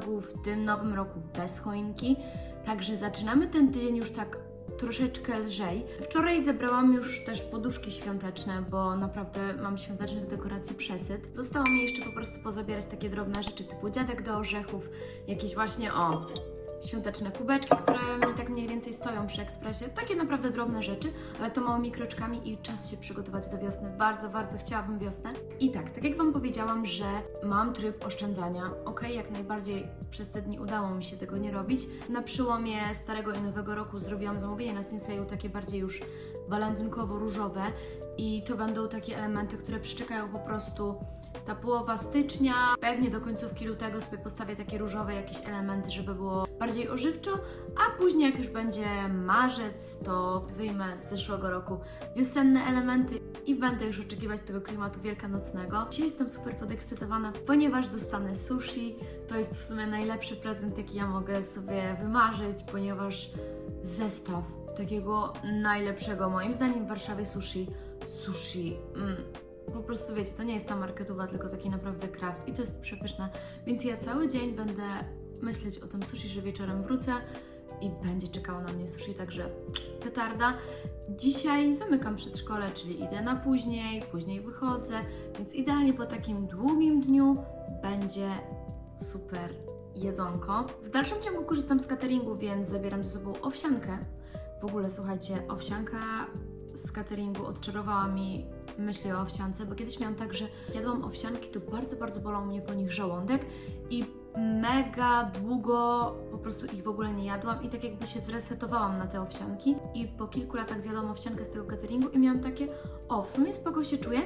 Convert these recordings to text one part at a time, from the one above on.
vlogu w tym nowym roku bez choinki. Także zaczynamy ten tydzień już tak troszeczkę lżej. Wczoraj zebrałam już też poduszki świąteczne, bo naprawdę mam świątecznych dekoracji przesyt. Zostało mi jeszcze po prostu pozabierać takie drobne rzeczy typu dziadek do orzechów, jakieś właśnie o świąteczne kubeczki, które mi tak mniej więcej stoją przy ekspresie. Takie naprawdę drobne rzeczy, ale to małymi kroczkami i czas się przygotować do wiosny. Bardzo, bardzo chciałabym wiosnę. I tak, tak jak Wam powiedziałam, że mam tryb oszczędzania. Ok, jak najbardziej przez te dni udało mi się tego nie robić. Na przełomie starego i nowego roku zrobiłam zamówienie na Sinseju takie bardziej już walentynkowo-różowe i to będą takie elementy, które przyczekają po prostu ta połowa stycznia, pewnie do końcówki lutego sobie postawię takie różowe jakieś elementy, żeby było bardziej ożywczo, a później jak już będzie marzec, to wyjmę z zeszłego roku wiosenne elementy i będę już oczekiwać tego klimatu wielkanocnego. Dzisiaj jestem super podekscytowana, ponieważ dostanę sushi. To jest w sumie najlepszy prezent, jaki ja mogę sobie wymarzyć, ponieważ zestaw takiego najlepszego, moim zdaniem, w Warszawie sushi. Sushi. Mm po prostu wiecie, to nie jest ta marketuwa, tylko taki naprawdę craft i to jest przepyszne. Więc ja cały dzień będę myśleć o tym sushi, że wieczorem wrócę i będzie czekało na mnie sushi, także petarda. Dzisiaj zamykam przedszkole, czyli idę na później, później wychodzę, więc idealnie po takim długim dniu będzie super jedzonko. W dalszym ciągu korzystam z cateringu, więc zabieram ze sobą owsiankę. W ogóle słuchajcie, owsianka z cateringu odczarowała mi myśli o owsiance, bo kiedyś miałam tak, że jadłam owsianki, to bardzo, bardzo bolał mnie po nich żołądek i mega długo po prostu ich w ogóle nie jadłam i tak jakby się zresetowałam na te owsianki. I po kilku latach zjadłam owsiankę z tego cateringu i miałam takie, o, w sumie spoko się czuję,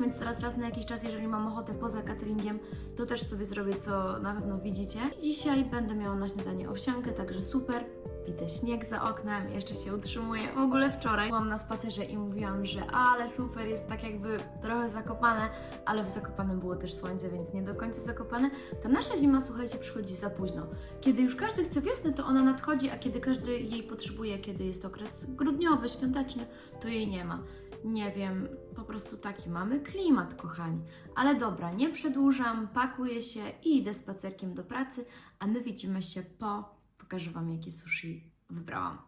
więc teraz raz na jakiś czas, jeżeli mam ochotę poza cateringiem, to też sobie zrobię, co na pewno widzicie. Dzisiaj będę miała na śniadanie owsiankę, także super. Widzę śnieg za oknem, jeszcze się utrzymuję. W ogóle wczoraj byłam na spacerze i mówiłam, że ale super, jest tak jakby trochę zakopane, ale w Zakopanem było też słońce, więc nie do końca zakopane. Ta nasza zima, słuchajcie, przychodzi za późno. Kiedy już każdy chce wiosny, to ona nadchodzi, a kiedy każdy jej potrzebuje, kiedy jest okres grudniowy, świąteczny, to jej nie ma. Nie wiem, po prostu taki mamy klimat, kochani. Ale dobra, nie przedłużam, pakuję się i idę spacerkiem do pracy, a my widzimy się po. Pokażę Wam, jakie sushi wybrałam.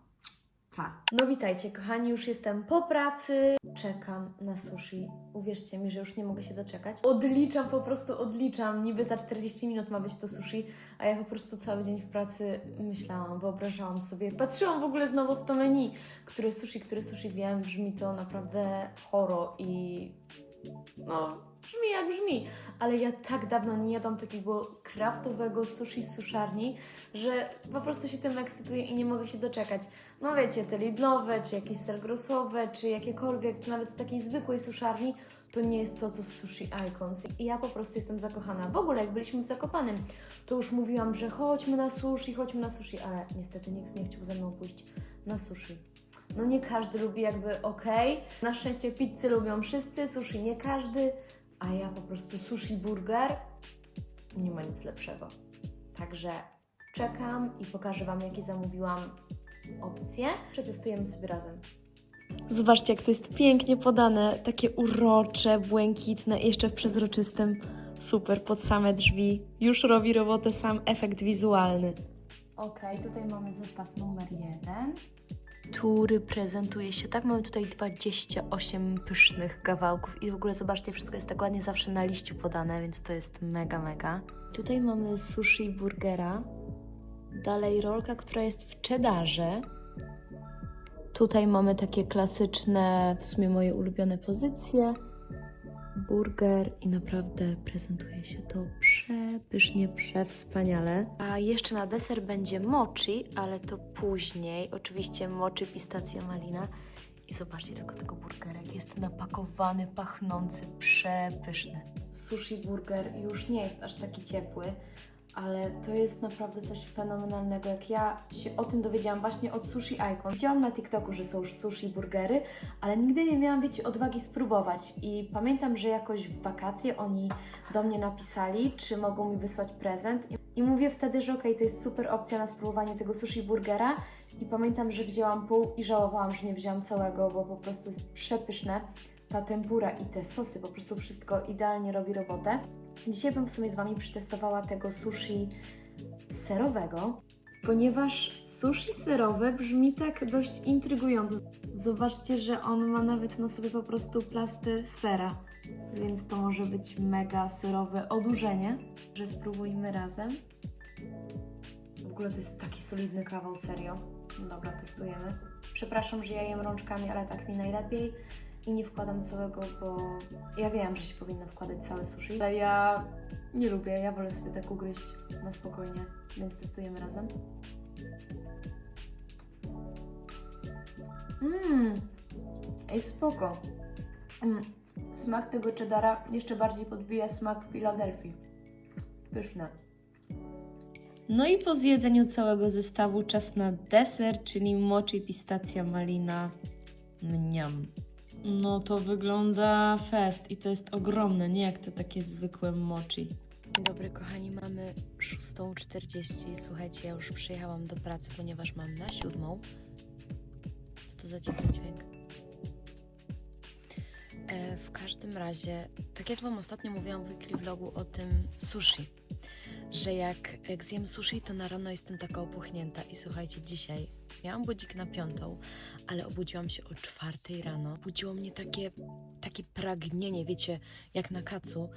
Pa. No witajcie, kochani, już jestem po pracy. Czekam na sushi. Uwierzcie mi, że już nie mogę się doczekać. Odliczam, po prostu odliczam. Niby za 40 minut ma być to sushi, a ja po prostu cały dzień w pracy myślałam, wyobrażałam sobie, patrzyłam w ogóle znowu w to menu, które sushi, które sushi wiem, brzmi to naprawdę choro i no, brzmi jak brzmi, ale ja tak dawno nie jadłam takiego kraftowego sushi z suszarni, że po prostu się tym ekscytuję i nie mogę się doczekać. No wiecie, te Lidlowe, czy jakieś selgrosowe, czy jakiekolwiek, czy nawet z takiej zwykłej suszarni, to nie jest to, co z Sushi Icons. I ja po prostu jestem zakochana. W ogóle, jak byliśmy w Zakopanym, to już mówiłam, że chodźmy na sushi, chodźmy na sushi, ale niestety nikt nie chciał ze mną pójść na sushi. No nie każdy lubi jakby okej. Na szczęście pizzę lubią wszyscy, sushi nie każdy, a ja po prostu sushi burger nie ma nic lepszego. Także czekam i pokażę Wam, jakie zamówiłam opcje. Przetestujemy sobie razem. Zobaczcie, jak to jest pięknie podane, takie urocze, błękitne, jeszcze w przezroczystym. Super, pod same drzwi. Już robi robotę sam efekt wizualny. Ok, tutaj mamy zestaw numer jeden, który prezentuje się tak. Mamy tutaj 28 pysznych kawałków i w ogóle zobaczcie, wszystko jest tak ładnie zawsze na liściu podane, więc to jest mega, mega. Tutaj mamy sushi burgera, dalej rolka, która jest w cheddarze. Tutaj mamy takie klasyczne, w sumie moje ulubione pozycje. Burger i naprawdę prezentuje się to przepysznie, przewspaniale. A jeszcze na deser będzie mochi, ale to później. Oczywiście mochi, pistacja, malina. I zobaczcie tylko tego burgerek. Jest napakowany, pachnący, przepyszny. Sushi burger już nie jest aż taki ciepły, ale to jest naprawdę coś fenomenalnego. Jak ja się o tym dowiedziałam właśnie od Sushi Icon. Widziałam na TikToku, że są już sushi burgery, ale nigdy nie miałam, wiecie, odwagi spróbować. I pamiętam, że jakoś w wakacje oni do mnie napisali, czy mogą mi wysłać prezent. I- mówię wtedy, że okej, to jest super opcja na spróbowanie tego sushi burgera. I pamiętam, że wzięłam pół i żałowałam, że nie wzięłam całego, bo po prostu jest przepyszne. ta tempura i te sosy, po prostu wszystko idealnie robi robotę. Dzisiaj bym w sumie z Wami przetestowała tego sushi serowego, ponieważ sushi serowe brzmi tak dość intrygująco. Zobaczcie, że on ma nawet na sobie po prostu plaster sera, więc to może być mega serowe odurzenie, że spróbujmy razem. W ogóle to jest taki solidny kawał, serio. Dobra, testujemy. Przepraszam, że ja jem rączkami, ale tak mi najlepiej i nie wkładam całego, bo ja wiem, że się powinno wkładać całe sushi, ale ja nie lubię, ja wolę sobie tak ugryźć na spokojnie, więc testujemy razem. Mmm, jest spoko. Mm. Smak tego cheddara jeszcze bardziej podbija smak Filadelfii. Pyszne. No i po zjedzeniu całego zestawu czas na deser, czyli mochi pistacja malina. Mniam. No to wygląda fest i to jest ogromne, nie jak to takie zwykłe mochi. Dzień dobry kochani, mamy 6.40. Słuchajcie, ja już przyjechałam do pracy, ponieważ mam na siódmą. Co to za dziwny dźwięk? E, w każdym razie, tak jak Wam ostatnio mówiłam w weekly vlogu o tym sushi, że jak, jak zjem sushi, to na rano jestem taka opuchnięta. I słuchajcie, dzisiaj miałam budzik na piątą, ale obudziłam się o czwartej rano. Budziło mnie takie, takie pragnienie, wiecie, jak na kacu.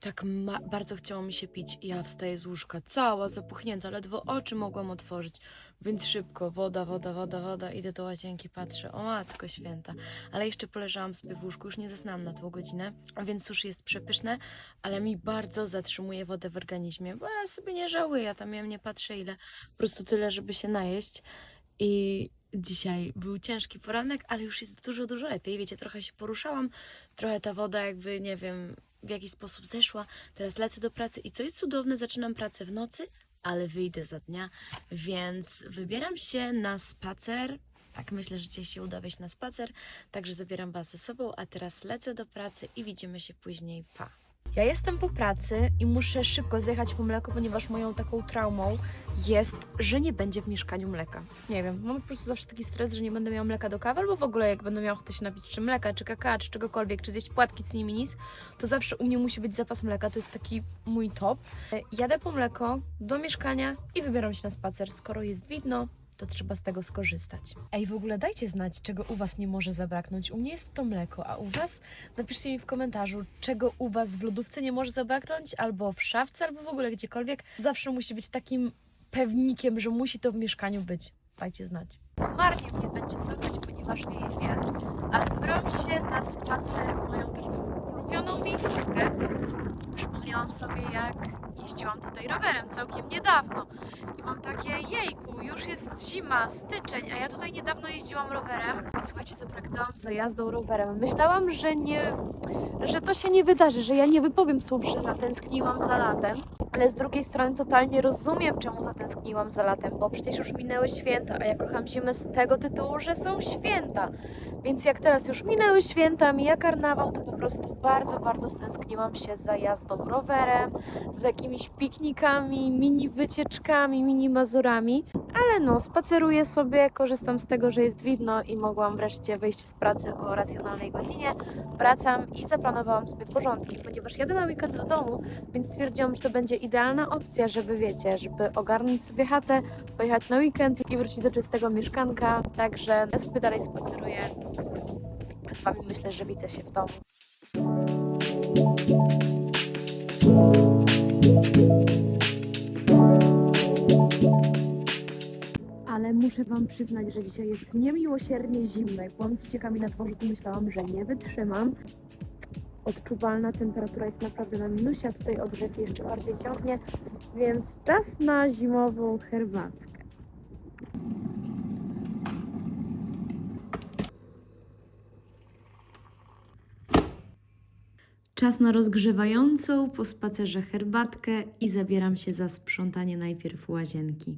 Tak bardzo chciało mi się pić ja wstaję z łóżka, cała zapuchnięta, ledwo oczy mogłam otworzyć. Więc szybko, woda, woda, woda, woda, idę do łazienki, patrzę, o matko święta. Ale jeszcze poleżałam sobie w łóżku, już nie zasnęłam na tą godzinę, więc sushi jest przepyszne, ale mi bardzo zatrzymuje wodę w organizmie, bo ja sobie nie żałuję, ja tam jem, nie patrzę ile, po prostu tyle, żeby się najeść. I dzisiaj był ciężki poranek, ale już jest dużo, dużo lepiej. Wiecie, trochę się poruszałam, trochę ta woda jakby, nie wiem, w jakiś sposób zeszła. Teraz lecę do pracy i co jest cudowne, zaczynam pracę w nocy, ale wyjdę za dnia, więc wybieram się na spacer. Tak, myślę, że dzisiaj się uda wejść na spacer, także zabieram Was ze sobą, a teraz lecę do pracy i widzimy się później. Pa! Ja jestem po pracy i muszę szybko zjechać po mleko, ponieważ moją taką traumą jest, że nie będzie w mieszkaniu mleka. Nie wiem, mam po prostu zawsze taki stres, że nie będę miała mleka do kawy, albo w ogóle jak będę miała ochotę się napić czy mleka, czy kakao, czy czegokolwiek, czy zjeść płatki z nimi nic, to zawsze u mnie musi być zapas mleka, to jest taki mój top. E, Jadę po mleko do mieszkania i wybieram się na spacer. Skoro jest widno, to trzeba z tego skorzystać. Ej, w ogóle dajcie znać, czego u Was nie może zabraknąć. U mnie jest to mleko, a u Was? Napiszcie mi w komentarzu, czego u Was w lodówce nie może zabraknąć, albo w szafce, albo w ogóle gdziekolwiek. Zawsze musi być takim pewnikiem, że musi to w mieszkaniu być. Dajcie znać. Marnie mnie będzie słychać, ponieważ wieje wiatr, ale wybrałam się na spacer w moją taką ulubioną miejscówkę. Przypomniałam sobie, jak jeździłam tutaj rowerem całkiem niedawno. I mam takie, jejku, już jest zima, styczeń, a ja tutaj niedawno jeździłam rowerem. I słuchajcie, zapragnęłam za jazdą rowerem. Myślałam, że nie, że to się nie wydarzy, że ja nie wypowiem słów, że zatęskniłam za latem. Ale z drugiej strony totalnie rozumiem, czemu zatęskniłam za latem, bo przecież już minęły święta, a ja kocham zimę z tego tytułu, że są święta. Więc jak teraz już minęły święta, mija karnawał, to po prostu bardzo, bardzo stęskniłam się za jazdą rowerem, z jakimiś piknikami, mini wycieczkami, mini mazurami. Ale no, spaceruję sobie, korzystam z tego, że jest widno i mogłam wreszcie wyjść z pracy o racjonalnej godzinie. Wracam i zaplanowałam sobie porządki, ponieważ jadę na weekend do domu, więc stwierdziłam, że to będzie idealna opcja, żeby wiecie, żeby ogarnąć sobie chatę, pojechać na weekend i wrócić do czystego mieszkanka. Także ja sobie dalej spaceruję. Z Wami myślę, że widzę się w domu. Ale muszę Wam przyznać, że dzisiaj jest niemiłosiernie zimno. Jak z ciekami na dworzu, to myślałam, że nie wytrzymam. Odczuwalna temperatura jest naprawdę na minusie, a tutaj od rzeki jeszcze bardziej ciągnie, więc czas na zimową herbatkę. Czas na rozgrzewającą po spacerze herbatkę i zabieram się za sprzątanie najpierw łazienki.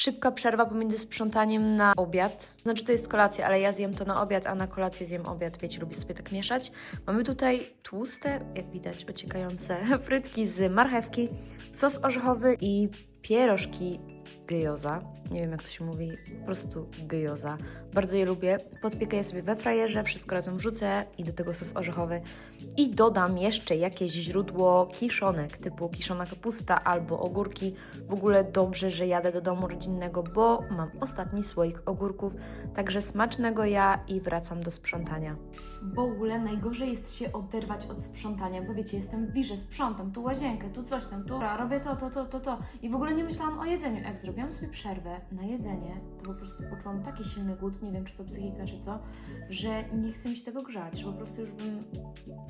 Szybka przerwa pomiędzy sprzątaniem na obiad. Znaczy to jest kolacja, ale ja zjem to na obiad, a na kolację zjem obiad. Wiecie, lubię sobie tak mieszać. Mamy tutaj tłuste, jak widać, ociekające frytki z marchewki, sos orzechowy i pierożki gyoza. Nie wiem jak to się mówi, po prostu gyoza. Bardzo je lubię. Podpiekę je sobie we frajerze, wszystko razem wrzucę i do tego sos orzechowy. I dodam jeszcze jakieś źródło kiszonek, typu kiszona kapusta albo ogórki. W ogóle dobrze, że jadę do domu rodzinnego, bo mam ostatni słoik ogórków. Także smacznego ja i wracam do sprzątania. W ogóle najgorzej jest się oderwać od sprzątania, bo wiecie, jestem w wirze, sprzątam tu łazienkę, tu coś tam, tu robię to, to, to, to, to i w ogóle nie myślałam o jedzeniu. Jak zrobiłam sobie przerwę na jedzenie, to po prostu poczułam taki silny głód, nie wiem czy to psychika czy co, że nie chce mi się tego grzać, że po prostu już bym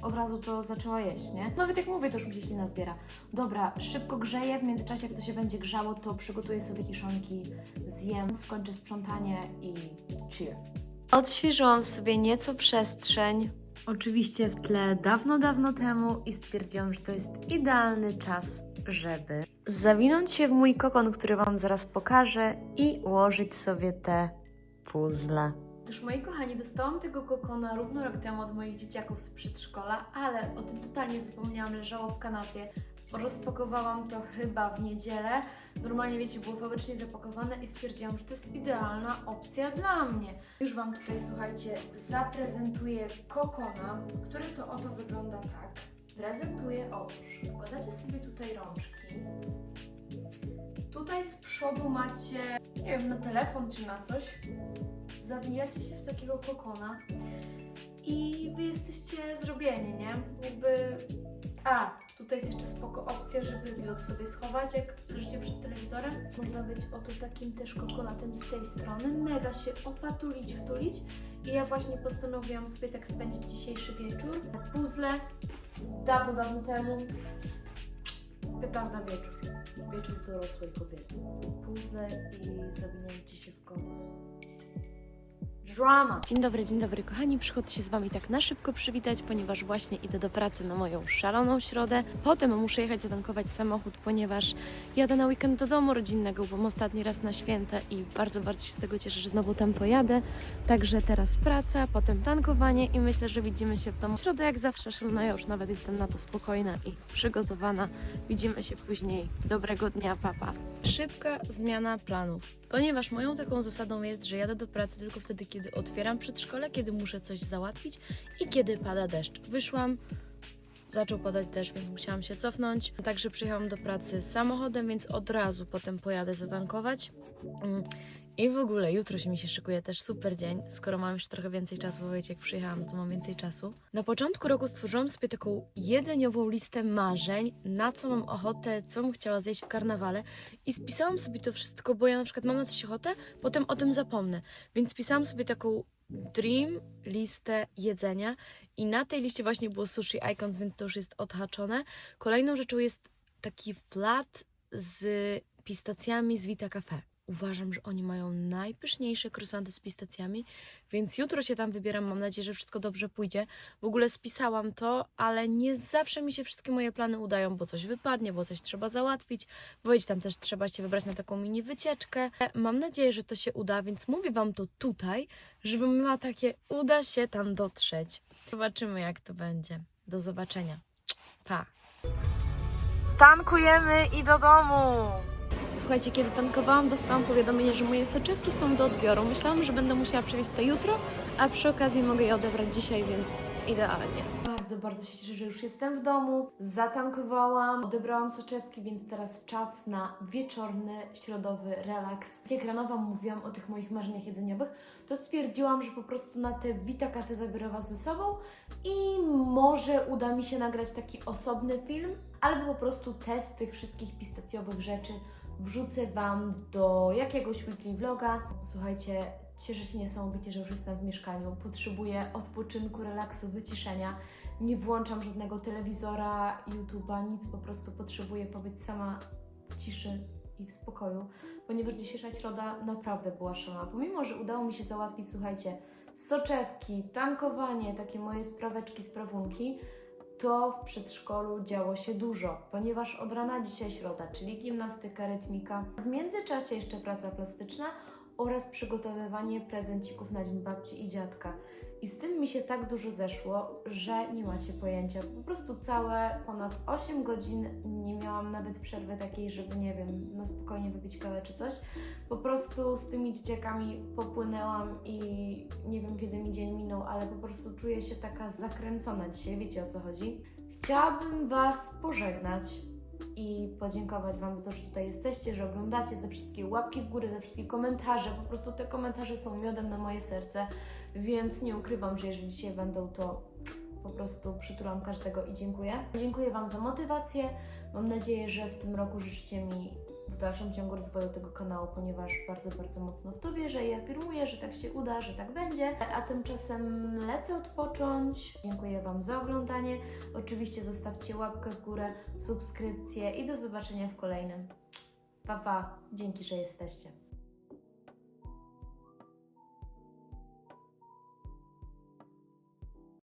od razu to zaczęła jeść, nie? Nawet jak mówię, to już mi się ślina zbiera. Dobra, szybko grzeję, w międzyczasie jak to się będzie grzało, to przygotuję sobie kiszonki, zjem, skończę sprzątanie i chill. Odświeżyłam sobie nieco przestrzeń. Oczywiście w tle dawno, dawno temu i stwierdziłam, że to jest idealny czas, żeby zawinąć się w mój kokon, który Wam zaraz pokażę i ułożyć sobie te puzzle. Otóż moi kochani, dostałam tego kokona równo rok temu od moich dzieciaków z przedszkola, ale o tym totalnie zapomniałam, leżało w kanapie. Rozpakowałam to chyba w niedzielę. Normalnie, wiecie, było fabrycznie zapakowane i stwierdziłam, że to jest idealna opcja dla mnie. Już Wam tutaj, słuchajcie, zaprezentuję kokona, który to oto wygląda tak. Prezentuje otóż, wkładacie sobie tutaj rączki. Tutaj z przodu macie, nie wiem, na telefon czy na coś. Zawijacie się w takiego kokona i wy jesteście zrobieni, nie? Jakby. A, tutaj jest jeszcze spoko opcja, żeby pilot sobie schować, jak leżycie przed telewizorem. Można być oto takim też kokonatem z tej strony. Mega się opatulić, wtulić. I ja właśnie postanowiłam sobie tak spędzić dzisiejszy wieczór. Puzzle dawno, dawno temu. Petarda wieczór. Wieczór dorosłej kobiety. Puzzle i zawinięcie się w końcu. Drama! Dzień dobry, dzień dobry kochani. Przychodzę się z Wami tak na szybko przywitać, ponieważ właśnie idę do pracy na moją szaloną środę. Potem muszę jechać zatankować samochód, ponieważ jadę na weekend do domu rodzinnego, bo ostatni raz na święta i bardzo, bardzo się z tego cieszę, że znowu tam pojadę. Także teraz praca, potem tankowanie i myślę, że widzimy się w domu. Środę jak zawsze szalona, ja już nawet jestem na to spokojna i przygotowana. Widzimy się później. Dobrego dnia, papa. Szybka zmiana planów. Ponieważ moją taką zasadą jest, że jadę do pracy tylko wtedy, kiedy otwieram przedszkole, kiedy muszę coś załatwić i kiedy pada deszcz. Wyszłam, zaczął padać deszcz, więc musiałam się cofnąć. Także przyjechałam do pracy samochodem, więc od razu potem pojadę zatankować. I w ogóle jutro się mi się szykuje też super dzień, skoro mam już trochę więcej czasu, bo wiecie, jak przyjechałam, to mam więcej czasu. Na początku roku stworzyłam sobie taką jedzeniową listę marzeń, na co mam ochotę, co bym chciała zjeść w karnawale i spisałam sobie to wszystko, bo ja na przykład mam na coś ochotę, potem o tym zapomnę. Więc spisałam sobie taką dream listę jedzenia i na tej liście właśnie było sushi icons, więc to już jest odhaczone. Kolejną rzeczą jest taki flat z pistacjami z Vita Cafe. Uważam, że oni mają najpyszniejsze croissanty z pistacjami, więc jutro się tam wybieram. Mam nadzieję, że wszystko dobrze pójdzie. W ogóle spisałam to, ale nie zawsze mi się wszystkie moje plany udają, bo coś wypadnie, bo coś trzeba załatwić. Bo wiecie, tam też trzeba się wybrać na taką mini wycieczkę. Mam nadzieję, że to się uda, więc mówię Wam to tutaj, żebym miała takie, uda się tam dotrzeć. Zobaczymy, jak to będzie. Do zobaczenia. Pa! Tankujemy i do domu! Słuchajcie, kiedy tankowałam, dostałam powiadomienie, że moje soczewki są do odbioru. Myślałam, że będę musiała przywieźć to jutro, a przy okazji mogę je odebrać dzisiaj, więc idealnie. Bardzo, bardzo się cieszę, że już jestem w domu. Zatankowałam, odebrałam soczewki, więc teraz czas na wieczorny, środowy relaks. Jak rano Wam mówiłam o tych moich marzeniach jedzeniowych, to stwierdziłam, że po prostu na te Vita Cafe zabiorę Was ze sobą i może uda mi się nagrać taki osobny film, albo po prostu test tych wszystkich pistacjowych rzeczy wrzucę Wam do jakiegoś weekly vloga. Słuchajcie, cieszę się niesamowicie, że już jestem w mieszkaniu. Potrzebuję odpoczynku, relaksu, wyciszenia. Nie włączam żadnego telewizora, YouTube'a, nic, po prostu potrzebuję pobyć sama w ciszy i w spokoju, ponieważ dzisiejsza środa naprawdę była szalona. Pomimo, że udało mi się załatwić, słuchajcie, soczewki, tankowanie, takie moje spraweczki, sprawunki, to w przedszkolu działo się dużo, ponieważ od rana dzisiaj środa, czyli gimnastyka, rytmika, w międzyczasie jeszcze praca plastyczna oraz przygotowywanie prezencików na Dzień Babci i Dziadka. I z tym mi się tak dużo zeszło, że nie macie pojęcia. Po prostu całe ponad 8 godzin nie miałam nawet przerwy takiej, żeby nie wiem, na spokojnie wypić kawę czy coś. Po prostu z tymi dzieciakami popłynęłam i nie wiem kiedy mi dzień minął, ale po prostu czuję się taka zakręcona dzisiaj, wiecie o co chodzi. Chciałabym Was pożegnać i podziękować Wam za to, że tutaj jesteście, że oglądacie, za wszystkie łapki w górę, za wszystkie komentarze. Po prostu te komentarze są miodem na moje serce, więc nie ukrywam, że jeżeli dzisiaj będą, to po prostu przytulam każdego i dziękuję. Dziękuję Wam za motywację. Mam nadzieję, że w tym roku życzycie mi w dalszym ciągu rozwoju tego kanału, ponieważ bardzo, bardzo mocno w to wierzę i afirmuję, że tak się uda, że tak będzie. A tymczasem lecę odpocząć. Dziękuję Wam za oglądanie. Oczywiście zostawcie łapkę w górę, subskrypcję i do zobaczenia w kolejnym. Pa, pa. Dzięki, że jesteście.